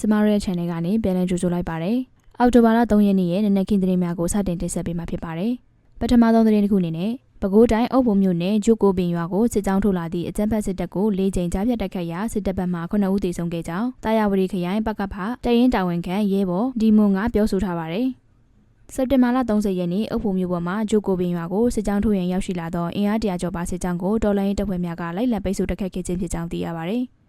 ကျမတို့ရဲ့ channel ကနေပြန်လည်ကြိုဆိုလိုက်ပါတယ်။အောက်တိုဘာလ3ရက်နေ့ရဲ့နနက်ခင်းသတင်းများကိုစတင်တင်ဆက်ပေးမှာဖြစ်ပါတယ်။ပထမဆုံးသတင်းတစ်ခုအနေနဲ့ပဲခူးတိုင်းအုပ်ပုံမြို့နယ်ဂျုကိုပင်ရွာကိုစစ်ကြောင်းထုတ်လာသည့်အကြမ်းဖက်စစ်တပ်ကို၄ချိန်ကြားဖြတ်တိုက်ခိုက်ရာစစ်တပ်ဘက်မှ9ဦးသေဆုံးခဲ့ကြောင်းတာယာဝတီခရိုင်ပကဖတရင်တာဝန်ခံရဲဘော်ဒီမွန်ကပြောဆိုထားပါတယ်။စက်တင်ဘာလ30ရက်နေ့အုပ်ပုံမြို့ပေါ်မှာဂျိုကိုပင်ရွာကိုစစ်ကြောင်းထုတ်ရန်ရောက်ရှိလာသောအင်အားတရာကျော်ပါစစ်ကြောင်းကိုတော်လိုင်းတပ်ဖွဲ့များကလိုက်လံပိတ်ဆို့တိုက်ခိုက်ခဲ့ခြင်းဖြစ်ကြောင်းသိရပါတယ်။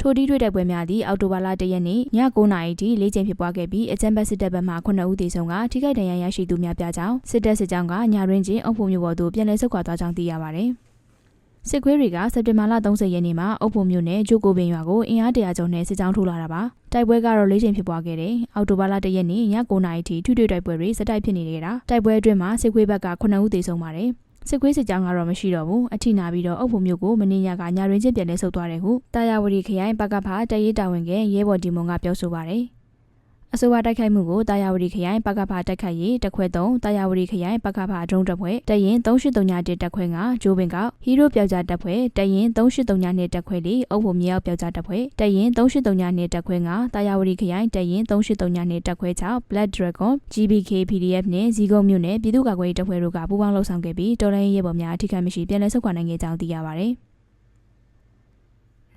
ထိုတီးတွေ့တိုက်ပွဲများသည့်အောက်တိုဘာလ၁ရက်နေ့ည9:00နာရီထိ၄ချိန်ဖြစ်ပွားခဲ့ပြီးအကြမ်းဖက်စစ်တပ်ဘက်မှ9ဦးသေဆုံးကထိခိုက်ဒဏ်ရာရရှိသူများပြကြောင်းစစ်တပ်စစ်ကြောင်းကညတွင်ချင်းအုပ်ဖို့မျိုးပေါ်သို့ပြန်လည်ဆုတ်ခွာသွားကြောင်းသိရပါတယ်။စစ်ခွေးတွေကစက်တင်ဘာလ30ရက်နေ့မှာအုပ်ဖို့မျိုးနဲ့ဂျိုကိုပင်ရွာကိုအင်အားတရာကျော်နဲ့စစ်ကြောင်းထိုးလာတာပါ။တိုက်ပွဲကတော့၄ချိန်ဖြစ်ပွားခဲ့တယ်။အောက်တိုဘာလ၁ရက်နေ့ည9:00နာရီထိထွေထွေတိုက်ပွဲတွေစတိုက်ဖြစ်နေနေတာ။တိုက်ပွဲအတွင်းမှာစစ်ခွေးဘက်က9ဦးသေဆုံးပါတယ်။ စစ်ကွေးစစ်ကြောင်းကတော့မရှိတော့ဘူးအထိနာပြီးတော့အုပ်ဖို့မျိုးကိုမင်းညကညာရင်းချင်းပြန်လဲဆုတ်သွားတယ်ဟုတာယာဝတီခရိုင်ပကဖာတရေးတာဝန်ကရဲဘော်ဒီမွန်ကပြောဆိုပါတယ် အဆိုပါတိုက်ခိုက်မှုကိုတာယာဝတီခရိုင်ပကဖတိုက်ခိုက်ရေးတခွဲ3တာယာဝတီခရိုင်ပကဖဒုံးတပ်ဖွဲ့တရင်3839တက်ခွဲ9ဂျိုးပင်ကောက်ဟီးရိုးပြောက်ကြားတပ်ဖွဲ့တရင်3839နဲ့တက်ခွဲ4အုပ်ဖို့မြေအောက်ပြောက်ကြားတပ်ဖွဲ့တရင်3839နဲ့တက်ခွဲ9တာယာဝတီခရိုင်တရင်3839နဲ့တက်ခွဲ6 Black Dragon GBK PDF နဲ့ဇီကုံမြို့နယ်ပြည်သူ့ကာကွယ်ရေးတပ်ဖွဲ့တို့ကပူးပေါင်းလှုပ်ဆောင်ခဲ့ပြီးတော်လိုင်းရဲဘော်များအထိခိုက်မရှိပြန်လည်ဆုတ်ခွာနိုင်ခဲ့ကြောင်းသိရပါတယ်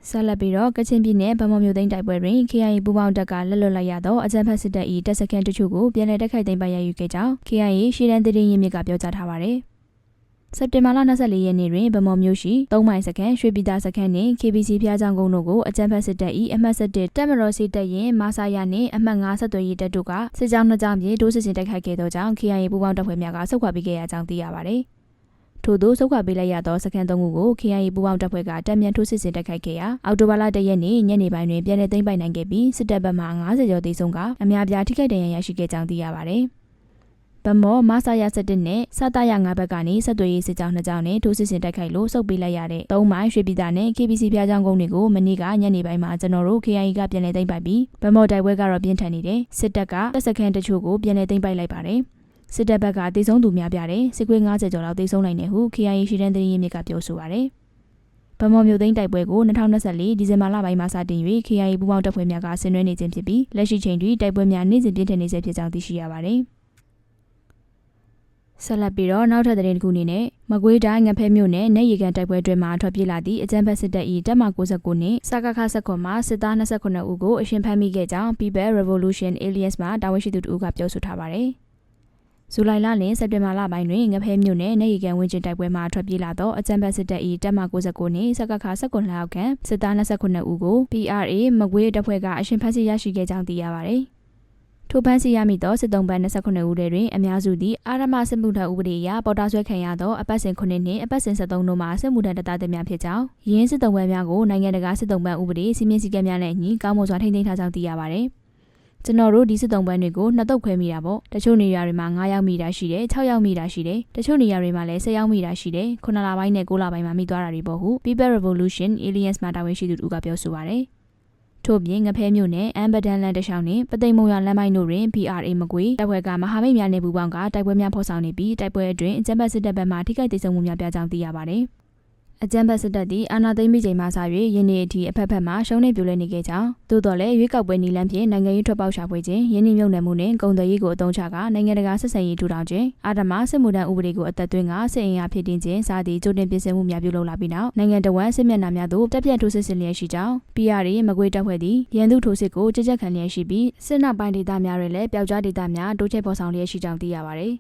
ဆက်လက်ပြီးတော့ကချင်ပြည်နယ်ဗမော်မြို့သိမ်းတိုက်ပွဲတွင် KIA ပူးပေါင်းတပ်ကလက်လွတ်လိုက်ရသောအကြမ်းဖက်စစ်တပ်၏တပ်စခန်းတချို့ကိုပြန်လည်တိုက်ခိုက်သိမ်းပိုက်ရယူခဲ့ကြောင်း KIA ရှေ့တန်းတည်င်းရင်းမြစ်ကပြောကြားထားပါတယ်။စက်တင်ဘာလ24ရက်နေ့တွင်ဗမော်မြို့ရှိ၃မိုင်စခန်းရွှေပြည်သားစခန်းနှင့် KBC ဖျားချောင်းကုန်းတို့ကိုအကြမ်းဖက်စစ်တပ်၏အမှတ်7တပ်မတော်စီတပ်ရင်မာဆာယာနှင့်အမှတ်9ဆက်သွယ်ရေးတပ်တို့ကစစ်ကြောင်းနှစ်ကြောင်းပြေဒိုးစစ်စင်တိုက်ခိုက်ခဲ့သောကြောင့် KIA ပူးပေါင်းတပ်ဖွဲ့များကဆုတ်ခွာပြီးခဲ့ရကြောင်းသိရပါတယ်။ ထို့သောစုခွာပေးလိုက်ရသောစခန်းသုံးခုကို KIA ပူးပေါင်းတပ်ဖွဲ့ကတပ်မြန်ထိုးစစ်ဆင်တိုက်ခိုက်ခဲ့ရာအောက်တိုဘာလ၁ရက်နေ့ညနေပိုင်းတွင်ပြည်내သိမ်းပိုက်နိုင်ခဲ့ပြီးစစ်တပ်ဘက်မှ90ကျော်သေဆုံးကအများပြားထိခိုက်ဒဏ်ရာရရှိခဲ့ကြောင်းသိရပါတယ်။ဗမောမဆာယာ7နဲ့စတရ9ဘက်ကနေဆက်သွယ်ရေးစစ်ကြောင်း2ကြောင်းနဲ့ထိုးစစ်ဆင်တိုက်ခိုက်လို့စုပ်ပေးလိုက်ရတဲ့၃မိုင်ရွှေပြည်သားနဲ့ KBC ပြားချောင်းကုန်းတွေကိုမနေ့ကညနေပိုင်းမှာကျွန်တော်တို့ KIA ကပြန်လည်သိမ်းပိုက်ပြီးဗမောတိုက်ပွဲကတော့ပြင်းထန်နေတယ်စစ်တပ်ကတပ်စခန်းတချို့ကိုပြန်လည်သိမ်းပိုက်လိုက်ပါတယ်။ စစ်တပ်ဘက်ကတေဆုံးသူများပြတယ်စစ်ကွေး90ကျော်လောက်တေဆုံးနိုင်တယ်ဟု KIA ရှိတဲ့သတင်းရင်းမြစ်ကပြောဆိုပါရယ်ဗမော်မြို့သိမ်းတိုက်ပွဲကို2024ဒီဇင်ဘာလပိုင်းမှာစတင်၍ KIA ပူးပေါင်းတပ်ဖွဲ့များကဆင်နွှဲနေခြင်းဖြစ်ပြီးလက်ရှိချိန်ထိတိုက်ပွဲများနေ့စဉ်ပြင်းထန်နေဆဲဖြစ်ကြောင်းသိရှိရပါတယ်ဆက်လက်ပြီးတော့နောက်ထပ်သတင်းတစ်ခုအနေနဲ့မကွေးတိုင်းငဖဲမြို့နယ်နေရီကန်တိုက်ပွဲတွင်မှထွက်ပြေးလာသည့်အကြမ်းဖက်စစ်တပ်၏တပ်မ69နှင့်စကခ19မှစစ်သား29ဦးကိုအရှင်ဖမ်းမိခဲ့ကြောင်း People Revolution Alliance မှတာဝန်ရှိသူတို့ကပြောဆိုထားပါတယ်။ ဇူလိုင်လနှင့်စက်တင်ဘာလပိုင်းတွင်ငဖဲမြို့နယ်နေရီကန်ဝင်းကျင်တိုက်ပွဲမှထွက်ပြေးလာသောအကြမ်းဖက်စစ်တပ်၏တပ်မ69နှင့်စကခ19လောက်ခန့်စစ်သား29ဦးကို PRA မကွေးတပ်ဖွဲ့ကအရှင်ဖမ်းဆီးရရှိခဲ့ကြောင်းသိရပါသည်။ထိုပန်းစီရမိသောစစ်တုံးပန်း29ဦးတွင်အများစုသည်အာရမစစ်မှုထမ်းဥပဒေအရပေါ်တာဆွဲခံရသောအပတ်စဉ်9နှင့်အပတ်စဉ်73တို့မှစစ်မှုထမ်းတပ်သားများဖြစ်ကြောင်းရင်းစစ်တုံးပန်းများကိုနိုင်ငံတကာစစ်တုံးပန်းဥပဒေစီမင်းစည်းကမ်းများနဲ့အညီကောင်းမွန်စွာထိန်းသိမ်းထားကြောင်းသိရပါသည်။ ကျွန်တော်တို့ဒီစစ်တုံးပန်းတွေကိုနှစ်တုပ်ခွဲမိတာပေါ့တချို့နေရာတွေမှာ9ရောက်မိတာရှိတယ်6ရောက်မိတာရှိတယ်တချို့နေရာတွေမှာလည်း10ရောက်မိတာရှိတယ်9လပိုင်းနဲ့9လပိုင်းမှာမိသွားတာတွေပေါ့ဟု People Revolution Aliens မှာတာဝန်ရှိသူတို့ကပြောဆိုပါတယ်ထို့ပြင်ငဖဲမြို့နယ်အမ်ဘဒန်လန်တရှောင်းနှင့်ပသိမ်မုံရလမ်းမိုင်းတို့တွင် PRA မကွေတပ်ဖွဲ့ကမဟာမိတ်များနဲ့ပူးပေါင်းကတိုက်ပွဲများဖော်ဆောင်နေပြီးတိုက်ပွဲအတွင်းအကြမ်းဖက်စစ်တပ်ဘက်မှထိခိုက်ဒေဆုံးမှုများပြကြောင်းသိရပါတယ်။ အကြမ်းဖက်စစ်တပ်သည်အာဏာသိမ်းပြီးချိန်မှစ၍ယင်းနေ့အထိအဖက်ဖက်မှရှုံးနေပြိုလဲနေခဲ့ကြောင်းသို့တော်လည်းရွေးကောက်ပွဲနီလန်းဖြင့်နိုင်ငံရေးထွက်ပေါက်ရှာဖွေခြင်းယင်းနှမြုံနယ်မှုနှင့်ကုန်သွယ်ရေးကိုအသုံးချကာနိုင်ငံတကာဆက်ဆံရေးထူထောင်ခြင်းအာဓမစစ်မှုထမ်းဥပဒေကိုအသက်သွင်းကာစစ်အင်အားဖြစ်တင်ခြင်းစသည့်ကြိုတင်ပြင်ဆင်မှုများပြုလုပ်လာပြီးနောက်နိုင်ငံတော်ဝန်စစ်မျက်နှာများသို့တက်ပြတ်ထိုးစစ်ဆင်လျက်ရှိကြောင်း PR မကွေးတပ်ဖွဲ့သည်ရန်သူထိုးစစ်ကိုကြကြခံလျက်ရှိပြီးစစ်နောက်ပိုင်းဒေသများတွင်လည်းပျောက်ကြားဒေသများတိုးချဲ့ပေါ်ဆောင်လျက်ရှိကြောင်းသိရပါသည်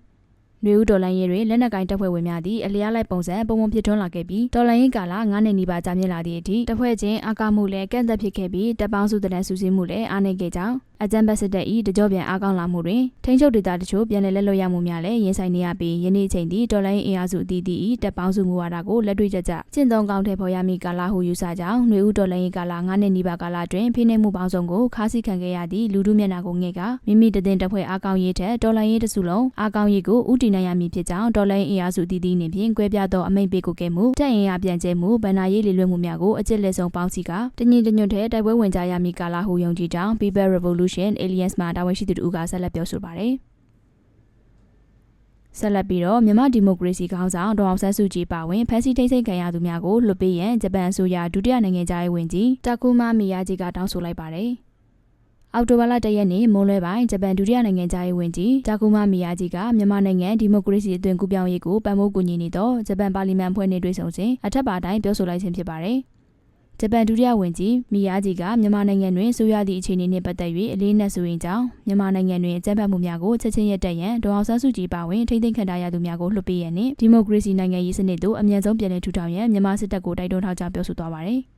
နွေဦးဒေါ်လာရင်းတွင်လက်နက်ကိုင်တပ်ဖွဲ့ဝင်များသည့်အလျားလိုက်ပုံစံပုံပုံဖြစ်ထွန်းလာခဲ့ပြီးဒေါ်လာရင်းကာလ9နှစ်နီးပါးကြာမြင့်လာသည့်အထိတပ်ဖွဲ့ချင်းအကားမှုလည်းကန့်သက်ဖြစ်ခဲ့ပြီးတပ်ပေါင်းစုတရန်စုစည်းမှုလည်းအားနည်းခဲ့ကြောင်းအကြံပတ်စစ်တပ်၏တကြောပြန်အားကောင်းလာမှုတွင်ထိန်းချုပ်ဒေသတချို့ပြန်လည်လက်လွတ်ရမှုများလည်းရင်ဆိုင်နေရပြီးယနေ့ချိန်ထိဒေါ်လာရင်းအင်အားစုအသီးသီး၏တပ်ပေါင်းစုမူဝါဒကိုလက်တွေ့ကျကျကျင့်သုံးကောင်းထည့်ဖော်ရမည့်ကာလဟုယူဆကြောင်းနွေဦးဒေါ်လာရင်းကာလ9နှစ်နီးပါးကာလတွင်ဖိနှိပ်မှုပေါင်းစုံကိုခါးစီခံခဲ့ရသည့်လူထုမျက်နှာကိုငဲ့ကမိမိတည်တဲ့တပ်ဖွဲ့အားကောင်းရေးထက်ဒေါ်လာရင်းတစုလုံးအားကောင်းရေးကိုဥတည်နိုင်ရမည်ဖြစ်ကြောင်းဒေါ်လာရင်းအင်အားစုအသီးသီးနှင့်ဖြင့်ကွဲပြားသောအမိန့်ပေးကိုခဲ့မှုတပ်အင်အားပြန်ကျဲမှုဗဏ္ဍာရေးလေလွှဲမှုများကိုအကျစ်လက်ဆုံးပေါင်းစည်းကတညီတညွတ်တဲ့တိုက်ပွဲဝင်ကြရမည့်ကာလဟုယုံကြည်ကြောင်း People Revolution Alliance မှတာဝန်ရှိသူတို့ကဆက်လက်ပြောဆိုပါတယ်ဆက်လက်ပြီးတော့မြန်မာဒီမိုကရေစီခေါင်းဆောင်ဒေါအောင်ဆန်းစုကြည်ပါဝင်ဖက်စီထိတ်ဆိတ်ခံရသူများကိုလွှတ်ပေးရန်ဂျပန်အစိုးရဒုတိယနိုင်ငံသားရေးဝန်ကြီးတာကူမာမီယာဂျီကတောင်းဆိုလိုက်ပါတယ် အောက်တိုဘာလ၁ရက်နေ့မွန်းလွဲပိုင်းဂျပန်ဒုတိယနိုင်ငံသားရေးဝန်ကြီးတာကူမမီယာဂျီကမြန်မာနိုင်ငံဒီမိုကရေစီအသွင်ကူးပြောင်းရေးကိုပံ့ပိုးကူညီနေသောဂျပန်ပါလီမန်ဖွဲ့နှင့်တွေ့ဆုံစဉ်အထက်ပါတိုင်းပြောဆိုလိုက်ခြင်းဖြစ်ပါတယ်။ဂျပန်ဒုတိယဝန်ကြီးမီယာဂျီကမြန်မာနိုင်ငံတွင်ဆိုရသည့်အခြေအနေနှင့်ပတ်သက်၍အလေးနက်ဆိုရင်ကြောင့်မြန်မာနိုင်ငံတွင်အကြမ်းဖက်မှုများကိုချက်ချင်းရပ်တန့်ရန်ဒေါအောင်ဆန်းစုကြည်ပါဝင်ထိမ့်သိမ်းခံထားရသူများကိုလွှတ်ပေးရန်နှင့်ဒီမိုကရေစီနိုင်ငံရေးစနစ်သို့အမြန်ဆုံးပြန်လည်ထူထောင်ရန်မြန်မာစစ်တပ်ကိုတိုက်တွန်းထားကြောင်းပြောဆိုသွားပါတယ်။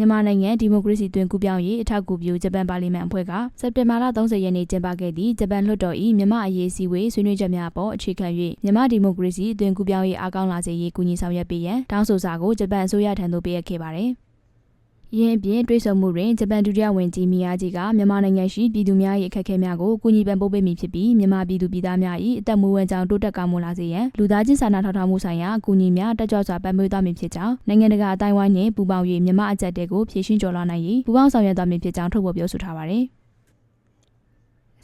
မြန်မာနိုင်ငံဒီမိုကရေစီတွင်ကူးပြောင်းရေးအထောက်အကူပြုဂျပန်ပါလီမန်အဖွဲ့ကစက်တင်ဘာလ30ရက်နေ့ကျင်းပခဲ့သည့်ဂျပန်လွှတ်တော်၏မြန်မာအရေးစည်းဝေးဆွေးနွေးချက်များအပေါ်အခြေခံ၍မြန်မာဒီမိုကရေစီတွင်ကူးပြောင်းရေးအားကောင်းလာစေရေးကူညီဆောင်ရွက်ပေးရန်တောင်းဆိုစာကိုဂျပန်အစိုးရထံသို့ပေးအပ်ခဲ့ပါတယ်။ ယင်းအပြင်တွေ့ဆုံမှုတွင်ဂျပန်ဒုတိယဝန်ကြီးမီယာဂျီကမြန်မာနိုင်ငံရှိပြည်သူများ၏အခက်အခဲများကိုကူညီပံ့ပိုးပေးမည်ဖြစ်ပြီးမြန်မာပြည်သူပြည်သားများ၏အသက်မွေးဝမ်းကြောင်းတိုးတက်ကောင်းမွန်လာစေရန်လူသားချင်းစာနာထောက်ထားမှုဆိုင်ရာအကူအညီများတက်ကြွစွာပံ့ပိုးသွားမည်ဖြစ်ကြောင်းနိုင်ငံတကာအတိုင်းအဝိုင်းနှင့်ပူးပေါင်း၍မြန်မာအကြက်တဲကိုဖြည့်ရှင်းကျော်လွှာနိုင်ရေးပူးပေါင်းဆောင်ရွက်သွားမည်ဖြစ်ကြောင်းထုတ်ဖော်ပြောဆိုထားပါတယ်။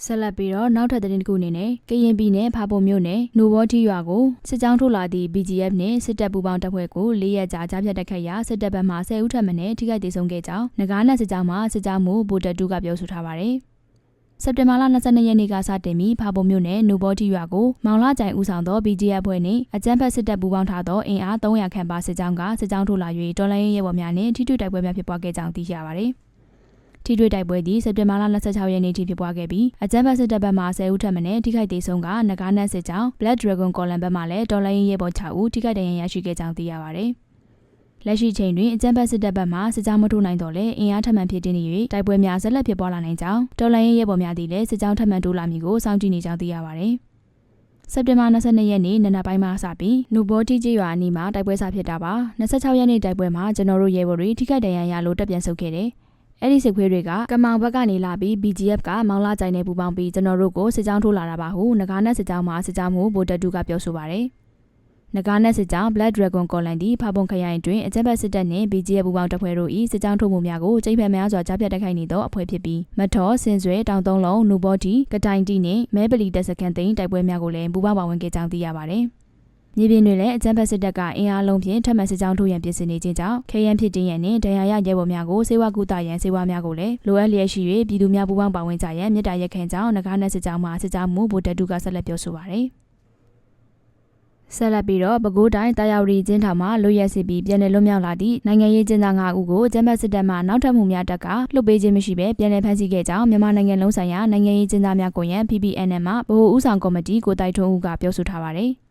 ဆက်လက်ပြီးတော့နောက်ထပ်သတင်းတစ်ခုအနေနဲ့ကရင်ပြည်နယ်ဖာပုံမြို့နယ်နိုဘောတီရွာကိုစစ်ကြောင်းထုတ်လာသည့် BGF နှင့်စစ်တပ်ပူးပေါင်းတပ်ဖွဲ့ကို၄ရက်ကြာကြားဖြတ်တိုက်ခိုက်ရာစစ်တပ်ဘက်မှ10ဦးထပ်မံထိခိုက်ဒေဆုံးခဲ့ကြောင်းငကားနဲ့စစ်ကြောင်းမှစစ်ကြောင်းမှုဗိုလ်တပ်တူကပြောဆိုထားပါတယ်။စက်တင်ဘာလ22ရက်နေ့ကစတင်ပြီးဖာပုံမြို့နယ်နိုဘောတီရွာကိုမောင်လာကြိုင်ဦးဆောင်သော BGF ဖွဲ့နှင့်အကြမ်းဖက်စစ်တပ်ပူးပေါင်းထားသောအင်အား300ခန့်ပါစစ်ကြောင်းကစစ်ကြောင်းထုတ်လာ၍တော်လိုင်းရဲဘော်များနှင့်ထိတွေ့တိုက်ပွဲများဖြစ်ပွားခဲ့ကြောင်းသိရပါတယ်။ ထိတွေ့တိုက်ပွဲသည်စက်တင်ဘာလ26ရက်နေ့ထိဖြစ်ပွားခဲ့ပြီးအကြမ်းဖက်စစ်တပ်ဘက်မှ10ဦးထပ်မံထိခိုက်ဒေဆုံးကနဂါနတ်စစ်ကြောင်း Black Dragon Column ဘက်မှလည်းဒေါ်လာရင်းရဲဘော်6ဦးထိခိုက်ဒဏ်ရာရရှိခဲ့ကြောင်းသိရပါတယ်။လက်ရှိချိန်တွင်အကြမ်းဖက်စစ်တပ်ဘက်မှစစ်ကြောင်းမထိုးနိုင်တော့လဲအင်အားထပ်မံဖြစ်တင်နေ၍တိုက်ပွဲများဆက်လက်ဖြစ်ပွားလာနိုင်ကြောင်းဒေါ်လာရင်းရဲဘော်များသည်လည်းစစ်ကြောင်းထပ်မံတိုးလာမည်ကိုစောင့်ကြည့်နေကြောင်းသိရပါတယ်။စက်တင်ဘာ22ရက်နေ့နနက်ပိုင်းမှာစပြီးနူဘောတီကြီးရွာအနီးမှာတိုက်ပွဲစဖြစ်တာပါ26ရက်နေ့တိုက်ပွဲမှာကျွန်တော်တို့ရဲဘော်တွေထိခိုက်ဒဏ်ရာရလို့တပ်ပြန်ဆုတ်ခဲ့တယ် အဲ့ဒီစစ်ခွေးတွေကကမောင်ဘက်ကနေလာပြီး BGF ကမောင်လာကြိုင်နေပူပေါင်းပြီးကျွန်တော်တို့ကိုစစ်ကြောင်းထိုးလာတာပါဟုငကားနဲ့စစ်ကြောင်းမှာစစ်ကြောင်းမှုဗိုလ်တပ်တူကပြောဆိုပါတယ်။ငကားနဲ့စစ်ကြောင်း Black Dragon ကော်လန်တီဖာပုံခရိုင်တွင်အကြမ်းဖက်စစ်တပ်နှင့် BGF ပူပေါင်းတပ်ဖွဲ့တို့၏စစ်ကြောင်းထိုးမှုများကိုချိန်ဖက်များစွာကြားပြတ်တိုက်ခိုက်နေသောအဖွဲ့ဖြစ်ပြီးမထော်စင်ဆွဲတောင်သုံးလုံးနူဘော်တီကတိုင်တီနှင့်မဲပလီတက်စကန်သိန်းတိုက်ပွဲများကိုလည်းပူပေါင်းပါဝင်ခဲ့ကြောင်းသိရပါတယ်။ မြေပြင်တွင်လည်းအကြမ်းဖက်စစ်တပ်ကအင်အားလုံးဖြင့်ထပ်မံစစ်ကြောင်းထိုးရန်ပြင်ဆင်နေခြင်းကြောင့်ခဲယမ်းဖြစ်တင်းရန်နှင့်ဒဏ်ရာရရဲဘော်များကိုစေဝါကူတာရန်စေဝါများကိုလည်းလိုအပ်လျက်ရှိ၍ပြည်သူများပူးပေါင်းပါဝင်ကြရန်မြစ်တာရက်ခံကြောင်းနဂါးနယ်စစ်ကြောင်းမှစစ်ကြောင်းမှုဗိုလ်တပ်တူကဆက်လက်ပြောဆိုပါရယ်ဆက်လက်ပြီးတော့ပဲခူးတိုင်းတာယာဝတီကျင်းထောင်မှာလွတ်ရက်စီပြီးပြည်내လွတ်မြောက်လာသည့်နိုင်ငံရေးကျင်းသား5ဦးကိုကျမ်းပတ်စစ်တပ်မှနောက်ထပ်မှုများတက်ကလွတ်ပေးခြင်းမရှိဘဲပြည်내ဖမ်းဆီးခဲ့ကြောင်းမြန်မာနိုင်ငံလုံးဆိုင်ရာနိုင်ငံရေးကျင်းသားများကွန်ရက် PPN မှာဗဟိုဦးဆောင်ကော်မတီကိုတိုက်ထွန်းဦးကပြောဆိုထားပါတယ်။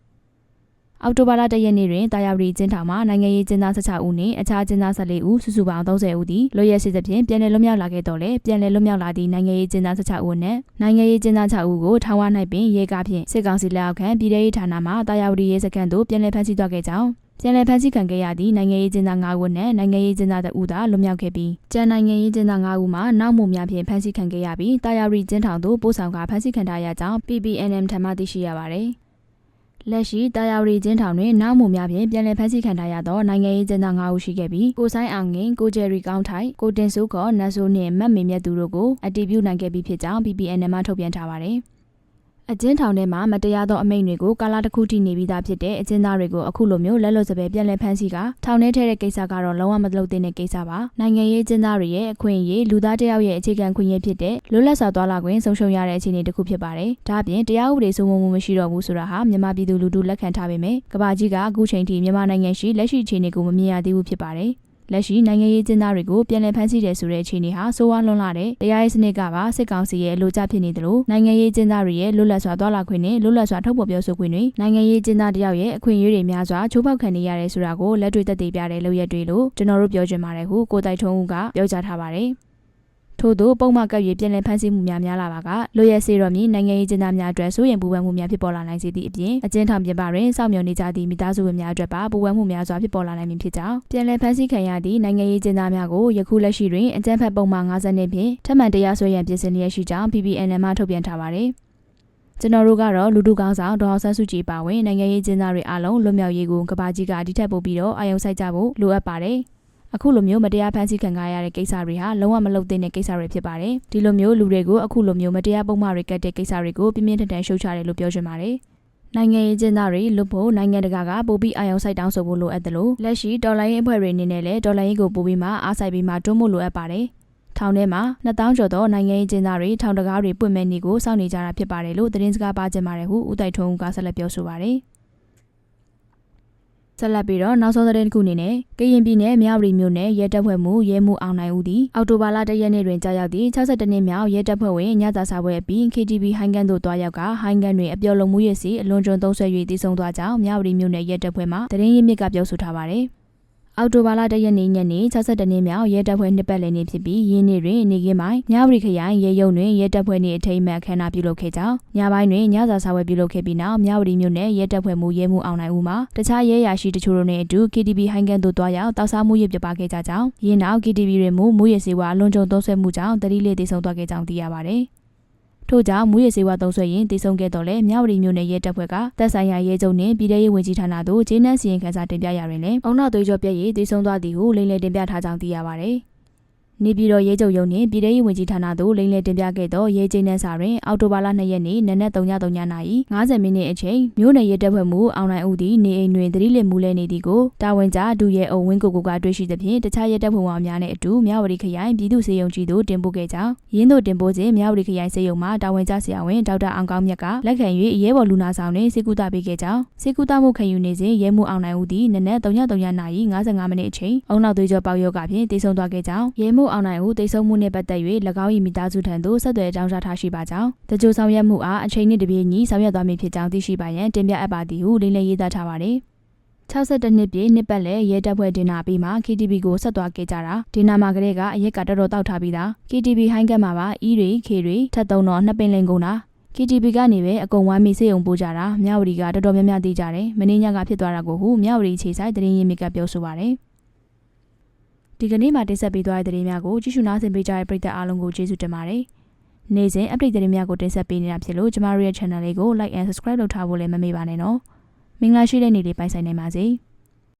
အောက်တိုဘာလ၁ရက်နေ့တွင်တာယာရီကျင်းထောင်မှနိုင်ငံရေးကျင်းသား16ဦးနှင့်အခြားကျင်းသား14ဦးစုစုပေါင်း30ဦးသည်လွတ်ရက်ရှိသဖြင့်ပြန်လည်လွတ်မြောက်လာခဲ့တော်လဲပြန်လည်လွတ်မြောက်လာသည့်နိုင်ငံရေးကျင်းသား16ဦးနှင့်နိုင်ငံရေးကျင်းသား6ဦးကိုထောင်ဝ၌ပင်ရဲကားဖြင့်စစ်ကောင်စီလက်အောက်ခံပြည်ထောင်ရေးဌာနမှတာယာရီရဲစခန်းသို့ပြန်လည်ဖမ်းဆီးသွားခဲ့ကြောင်းပြန်လည်ဖမ်းဆီးခံခဲ့ရသည့်နိုင်ငံရေးကျင်းသား၅ဦးနဲ့နိုင်ငံရေးကျင်းသားတဦးသာလွတ်မြောက်ခဲ့ပြီးကျန်နိုင်ငံရေးကျင်းသား၅ဦးမှာနောက်မှုများဖြင့်ဖမ်းဆီးခံခဲ့ရပြီးတာယာရီကျင်းထောင်သို့ပို့ဆောင်ကဖမ်းဆီးခံထားရကြောင်း PPNM ထံမှသိရှိရပါတယ်။ လက်ရှိတာယာဝတီကျင်းထောင်တွင်နောက်မှုများဖြင့်ပြန်လည်ဖမ်းဆီးခံထားရသောနိုင်ငံရေးကျင်းသား9ဦးရှိခဲ့ပြီးကိုဆိုင်အောင်ငင်ကိုဂျယ်ရီကောင်းထိုင်ကိုတင်စုခေါ်နတ်ဆိုးနှင့်မတ်မေမြတ်သူတို့ကိုအတည်ပြုနိုင်ခဲ့ပြီးဖြစ်ကြောင်း PPN မှထုတ်ပြန်ထားပါတယ်။ အကျဉ်းထောင်ထဲမှာမတရားသောအမိန့်တွေကိုကာလတစ်ခုထိနေပြီးသားဖြစ်တဲ့အကျဉ်းသားတွေကိုအခုလိုမျိုးလက်လွတ်စပယ်ပြန်လည်ဖမ်းဆီးကထောင်ထဲထည့်တဲ့ကိစ္စကတော့လုံးဝမလုပ်သင့်တဲ့ကိစ္စပါနိုင်ငံရေးကျဉ်းသားတွေရဲ့အခွင့်အရေးလူသားတယောက်ရဲ့အခြေခံခွင့်ရဖြစ်တဲ့လွတ်လပ်စွာသွားလာခွင့်ဆုံးရှုံးရတဲ့အခြေအနေတစ်ခုဖြစ်ပါတယ်ဒါအပြင်တရားဥပဒေစိုးမိုးမှုမရှိတော့ဘူးဆိုတာဟာမြန်မာပြည်သူလူထုလက်ခံထားပေမဲ့ကမ္ဘာကြီးကအခုချိန်ထိမြန်မာနိုင်ငံရှိလက်ရှိအခြေအနေကိုမမြင်ရသေးဘူးဖြစ်ပါတယ် လက်ရှိနိုင်ငံရေးကျင်းသားတွေကိုပြန်လည်ဖမ်းဆီးတယ်ဆိုတဲ့အခြေအနေဟာဆိုးဝါးလွန်းလာတဲ့တရားရေးစနစ်ကပါစစ်ကောင်စီရဲ့အလိုကျဖြစ်နေသလိုနိုင်ငံရေးကျင်းသားတွေရဲ့လွတ်လပ်စွာသွားလာခွင့်နဲ့လွတ်လပ်စွာထုတ်ဖော်ပြောဆိုခွင့်တွေနိုင်ငံရေးကျင်းသားတယောက်ရဲ့အခွင့်အရေးတွေများစွာချိုးဖောက်ခံနေရတယ်ဆိုတာကိုလက်တွေ့သက်သေပြတဲ့လုပ်ရက်တွေလို့ကျွန်တော်တို့ပြောချင်ပါတယ်ဟုကိုတိုက်ထုံးဦးကပြောကြားထားပါတယ် ထို့သောပုံမှန်ကပ်၍ပြည်လည်ဖမ်းဆီးမှုများများလာပါကလိုရစေတော်မီနိုင်ငံရေးကျင်းသားများအတွက်စိုးရိမ်ပူပန်မှုများဖြစ်ပေါ်လာနိုင်စေသည့်အပြင်အကျဉ်းထောင်ပြင်ပတွင်စောင့်မျှော်နေကြသည့်မိသားစုဝင်များအတွက်ပါပူပန်မှုများစွာဖြစ်ပေါ်လာနိုင်မည်ဖြစ်ကြောင်းပြည်လည်ဖမ်းဆီးခံရသည့်နိုင်ငံရေးကျင်းသားများကိုယခုလက်ရှိတွင်အကြမ်းဖက်ပုံမှန်50နှစ်ဖြင့်ထပ်မံတရားစွဲရန်ပြင်ဆင်လျက်ရှိကြောင်း PPN မှထုတ်ပြန်ထားပါတယ်ကျွန်တော်တို့ကတော့လူထုကောင်းဆောင်ဒေါအောင်ဆန်းစုကြည်ပါဝင်နိုင်ငံရေးကျင်းသားတွေအားလုံးလွတ်မြောက်ရေးကိုကဘာကြီးကဒီထက်ပိုပြီးတော့အာရုံစိုက်ကြဖို့လိုအပ်ပါတယ်။ အခုလိုမျိုးမတရားဖမ်းဆီးခံရတဲ့ကိစ္စတွေဟာလုံးဝမလုပ်သင့်တဲ့ကိစ္စတွေဖြစ်ပါတယ်ဒီလိုမျိုးလူတွေကိုအခုလိုမျိုးမတရားပုံမှားတွေကတ်တဲ့ကိစ္စတွေကိုပြင်းပြင်းထန်ထန်ရှုတ်ချတယ်လို့ပြောချင်ပါတယ်နိုင်ငံရေးကျင်းသားတွေလွတ်ဖို့နိုင်ငံတကာကပိုပြီးအာရုံစိုက်တောင်းဆိုဖို့လိုအပ်တယ်လို့လက်ရှိဒေါ်လာရင်းအဖွဲ့တွေအနေနဲ့လည်းဒေါ်လာရင်းကိုပိုပြီးမှအားစိုက်ပြီးမှတွန်းဖို့လိုအပ်ပါတယ်ထောင်ထဲမှာ2000ကျော်သောနိုင်ငံရေးကျင်းသားတွေထောင်တကားတွေပွင့်မဲ့နေကိုစောင့်နေကြတာဖြစ်ပါတယ်လို့သတင်းစကားပါကြပါတယ်ဟုဦးတိုက်ထုံးဦးကဆက်လက်ပြောဆိုပါတယ် ဆက်လက်ပြီးတော့နောက်ဆုံးသတင်းတစ်ခုအနေနဲ့ကရင်ပြည်နယ်မြဝတီမြို့နယ်ရဲတပ်ဖွဲ့မှရဲမှုအောင်နိုင်ဦးသည်အော်တိုဘာလ၁ရက်နေ့တွင်ကြာရောက်သည့်62နှစ်မြောက်ရဲတပ်ဖွဲ့ဝင်ညစာစာပွဲအပြီး KTV ဟိုင်းကန်သို့တွားရောက်ကဟိုင်းကန်တွင်အပျော်လုံမှုရစီအလွန်ကျွံသုံးဆွဲ၍တည်ဆုံသွားကြောင်းမြဝတီမြို့နယ်ရဲတပ်ဖွဲ့မှသတင်းရင်းမြစ်ကပြောဆိုထားပါတယ်။ အောက်တိုဘာလ၁ရက်နေ့ညနေ62နှစ်မြောက်ရဲတပ်ဖွဲ့နှစ်ပတ်လည်နေ့ဖြစ်ပြီးရင်းနေ့တွင်နေကင်းပိုင်းမြဝတီခရိုင်ရဲရုံတွင်ရဲတပ်ဖွဲ့နှင့်အထိမ်းအမှတ်အခမ်းအနားပြုလုပ်ခဲ့ကြောင်းညပိုင်းတွင်ညစာစာဝဲပြုလုပ်ခဲ့ပြီးနောက်မြဝတီမြို့နယ်ရဲတပ်ဖွဲ့မှရဲမှုအောင်နိုင်ဦးမှတခြားရဲရာရှိတချို့တို့နှင့်အတူ KTV ဟိုင်းကန်သို့တွားရောက်တောက်စားမှုရပြပခဲ့ကြကြောင်းရင်းနောက် KTV တွင်မူမူရစေဝါအလွန်ကြုံသုံးဆွဲမှုကြောင့်တတိလေးတည်ဆုံသွားခဲ့ကြောင်းသိရပါသည် ထို့ကြောင့်မူရစေဝါသုံးဆွဲရင်တည်ဆုံခဲ့တော့လဲမြဝတီမြို့နယ်ရဲတပ်ဖွဲ့ကတပ်ဆိုင်ရာရဲချုပ်နှင့်ပြည်ထရေးဝန်ကြီးဌာနသို့ဂျင်းနန်းစီရင်ခန်းစာတင်ပြရတွင်လည်းအုံနောက်သွေးကြောပြည့်ရည်တည်ဆုံသွားသည်ဟုလိမ့်လေတင်ပြထားကြောင်းသိရပါသည် နေပြည်တော်ရဲချုပ်ရုံးနှင့်ပြည်ထရေးဝန်ကြီးဌာနသို့လိမ့်လေတင်ပြခဲ့သောရဲကျင်းနှန်းစာတွင်အောက်တိုဘာလ2ရက်နေ့နနက်3:03နာရီ50မိနစ်အချိန်မြို့နယ်ရဲတပ်ဖွဲ့မှအောင်နိုင်ဦးသည်နေအိမ်တွင်သတိလစ်မှုလဲနေသည်ကိုတာဝန်ကျဒူရဲအုံဝင်းကိုကိုကတွေ့ရှိသဖြင့်တခြားရဲတပ်ဖွဲ့ဝင်များနှင့်အတူမြဝတီခရိုင်ပြည်သူ့စေယုံကြီးသို့တင်ပို့ခဲ့ကြောင်းရင်းတို့တင်ပို့စဉ်မြဝတီခရိုင်စေယုံမှတာဝန်ကျဆရာဝန်ဒေါက်တာအောင်ကောင်းမြတ်ကလက်ခံ၍ရဲဘော်လူနာဆောင်တွင်စေကူတာပေးခဲ့ကြောင်းစေကူတာမှုခံယူနေစဉ်ရဲမှုအောင်နိုင်ဦးသည်နနက်3:03နာရီ55မိနစ်အချိန်အုံနောက်သွေးကြောပေါက်ရောဂါဖြင့်တည်ဆုံသွားခဲ့ကြောင်းရဲမှုအောင်နိုင်ဦးတည်ဆုံမှုနှင့်ပတ်သက်၍၎င်း၏မိသားစုထံသို့ဆက်သွယ်အကြောင်းကြားထားရှိပါကြောင်းတကြိုဆောင်ရွက်မှုအားအချိန်နှင့်တပြေးညီဆောင်ရွက်သွားမည်ဖြစ်ကြောင်းသိရှိပါရန်တင်ပြအပ်ပါသည်ဟုလိမ့်လည်ရေးသားထားပါသည်62နှစ်ပြည့်နှစ်ပတ်လည်ရဲတပ်ဖွဲ့ဒေနာပြီးမှ KTV ကိုဆက်သွားခဲ့ကြတာဒေနာမှာကလေးကအရက်ကတော်တော်တောက်ထားပြီးသား KTV ဟိုင်းကတ်မှာပါအီးတွေခေတွေထက်သုံးတော့နှစ်ပင်လင်ကုန်တာ KTV ကနေပဲအကုန်ဝမ်းမီစေယုံပို့ကြတာမြဝတီကတော်တော်များများသိကြတယ်မင်းညကဖြစ်သွားတာကိုဟုမြဝတီခြေဆိုင်တရင်ရင်မြကပြောဆိုပါတယ် ဒီကနေ့မှတင်ဆက်ပေးသွားတဲ့သတင်းများကိုကြည့်ရှုနားဆင်ပေးကြတဲ့ပရိသတ်အားလုံးကိုကျေးဇူးတင်ပါတယ်။နေ့စဉ် update သတင်းများကိုတင်ဆက်ပေးနေတာဖြစ်လို့ကျမတို့ရဲ့ channel လေးကို like and subscribe လုပ်ထားဖို့လည်းမမေ့ပါနဲ့နော်။မင်္ဂလာရှိတဲ့နေ့လေးပိုင်ဆိုင်နိုင်ပါစေ။